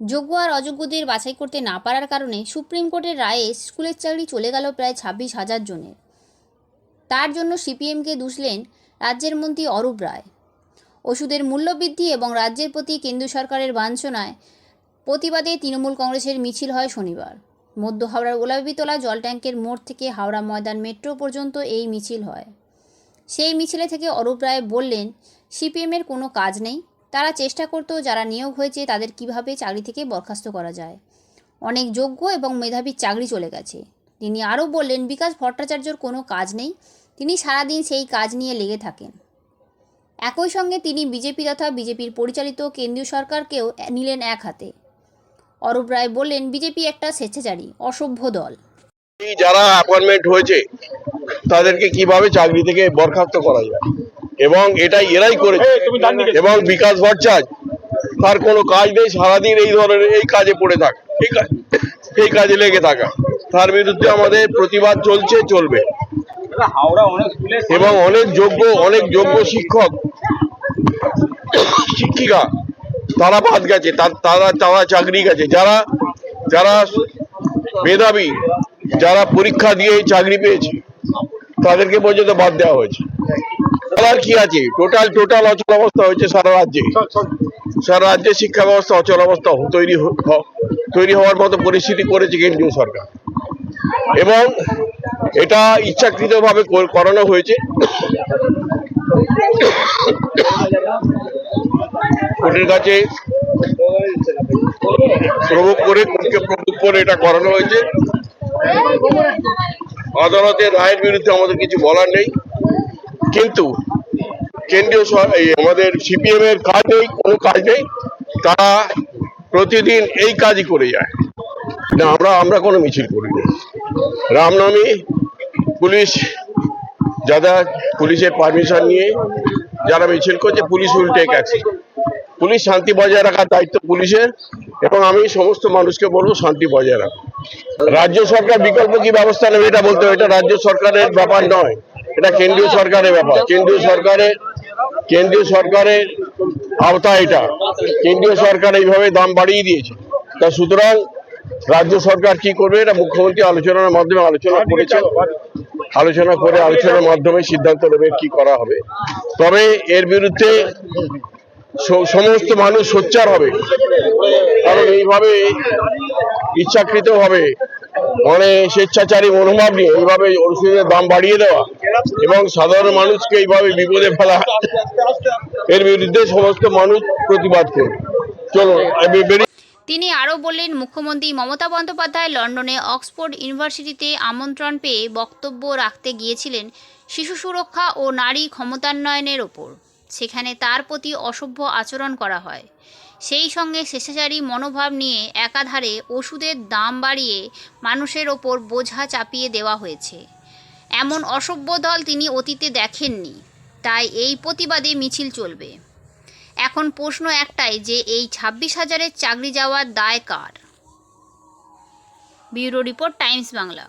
যোগ্য আর অযোগ্যদের বাছাই করতে না পারার কারণে সুপ্রিম কোর্টের রায়ে স্কুলের চাকরি চলে গেল প্রায় ছাব্বিশ হাজার জনের। তার জন্য সিপিএমকে দুষলেন রাজ্যের মন্ত্রী অরূপ রায়। ওষুধের মূল্যবৃদ্ধি এবং রাজ্যের প্রতি কেন্দ্র সরকারের বাঞ্ছনায় প্রতিবাদে তৃণমূল কংগ্রেসের মিছিল হয় শনিবার। মধ্য হাওড়ার গোলাপিতলা জল ট্যাঙ্কের মোড় থেকে হাওড়া ময়দান মেট্রো পর্যন্ত এই মিছিল হয়। সেই মিছিলে থেকে অরূপ রায় বললেন, সিপিএমের কোনো কাজ নেই। তারা চেষ্টা করতো যারা নিয়োগ হয়েছে তাদের কীভাবে চাকরি থেকে বরখাস্ত করা যায়। অনেক যোগ্য এবং মেধাবী চাকরি চলে গেছে। তিনি আরও বললেন, বিকাশ ভট্টাচার্যর কোনো কাজ নেই। তিনি সারাদিন সেই কাজ নিয়ে লেগে থাকেন। একই সঙ্গে তিনি বিজেপি তথা বিজেপির পরিচালিত কেন্দ্রীয় সরকারকেও নিলেন এক হাতে। অরূপ রায় বললেন, বিজেপি একটা স্বেচ্ছাচারী, অসভ্য দল। যারা অ্যাপয়েন্টমেন্ট হয়েছে, তাদেরকে কীভাবে চাকরি থেকে বরখাস্ত করা যায়? এবং এটাই এরাই করেছে। এবং বিকাশ ভট্টাচার্য তার কোনো কাজ নেই সারাদিন এই ধরনের এই কাজে পড়ে থাকা। এই কাজ এই কাজে লেগে থাকা। তার বিরুদ্ধে আমাদের প্রতিবাদ চলছে চলবে। হাওড়া অনেক স্কুলে এবং অনেক যোগ্য অনেক যোগ্য শিক্ষক শিক্ষিকা তারা বাদ গেছে তারা তারা চাকরি গেছে। যারা যারা মেধাবী যারা পরীক্ষা দিয়ে চাকরি পেয়েছে তাদেরকে পর্যন্ত বাদ দেওয়া হয়েছে। আর কি আছে? টোটাল টোটাল অচল অবস্থা হয়েছে সারা রাজ্যে। সারা রাজ্যে শিক্ষা ব্যবস্থা অচল অবস্থা তৈরি তৈরি হওয়ার মতো পরিস্থিতি করেছে কেন্দ্রীয় সরকার। এবং এটা ইচ্ছাকৃতভাবে কর- করানো হয়েছে। কোর্টের কাছে প্রভোগ করে, কোর্টকে প্রভোগ করে এটা করানো হয়েছে। আদালতের রায়ের বিরুদ্ধে আমাদের কিছু বলার নেই। কিন্তু কেন্দ্রীয় আমাদের সিপিএম এর কাজ নেই কোনো কাজ নেই তারা প্রতিদিন এই কাজই করে যায়। না, আমরা আমরা কোনো মিছিল করিনি রামনবমী পুলিশ যারা পুলিশের পারমিশন নিয়ে যারা মিছিল করছে, পুলিশ টেক অ্যাকশন পুলিশ শান্তি বজায় রাখার দায়িত্ব পুলিশের এবং আমি সমস্ত মানুষকে বলব শান্তি বজায় রাখো। রাজ্য সরকার বিকল্প কি ব্যবস্থা নেবে এটা বলতে হবে। এটা রাজ্য সরকারের ব্যাপার নয়। এটা কেন্দ্রীয় সরকারের ব্যাপার। কেন্দ্রীয় সরকারের কেন্দ্রীয় সরকারের আওতা এটা। কেন্দ্রীয় সরকার এইভাবে দাম বাড়িয়ে দিয়েছে। তা সুতরাং রাজ্য সরকার কি করবে? এটা মুখ্যমন্ত্রী আলোচনার মাধ্যমে আলোচনা করেছেন। আলোচনা করে আলোচনার মাধ্যমে সিদ্ধান্ত নেবে কি করা হবে। তবে এর বিরুদ্ধে সমস্ত মানুষ সোচ্চার হবে। কারণ এইভাবে ইচ্ছাকৃত হবে মানে স্বেচ্ছাচারী মনোভাব নিয়ে এইভাবে ওষুধের দাম বাড়িয়ে দেওয়া এবং সাধারণ মানুষকে এইভাবে বিপদে ফেলা এর বিরুদ্ধে সমস্ত মানুষ প্রতিবাদ করবে চলো তিনি আরও বললেন, মুখ্যমন্ত্রী মমতা বন্দ্যোপাধ্যায় লন্ডনে অক্সফোর্ড ইউনিভার্সিটিতে আমন্ত্রণ পেয়ে বক্তব্য রাখতে গিয়েছিলেন শিশু সুরক্ষা ও নারী ক্ষমতান্বয়নের ওপর। সেখানে তার প্রতি অসভ্য আচরণ করা হয়। সেই সঙ্গে স্বেচ্ছাচারী মনোভাব নিয়ে একাধারে ওষুধের দাম বাড়িয়ে মানুষের ওপর বোঝা চাপিয়ে দেওয়া হয়েছে। এমন অসভ্য দল তিনি অতীতে দেখেননি, তাই এই প্রতিবাদে মিছিল চলবে। এখন প্রশ্ন একটাই যে এই ছাব্বিশ হাজারের চাকরি যাওয়ার দায় কার? Bureau report, Times Bangla.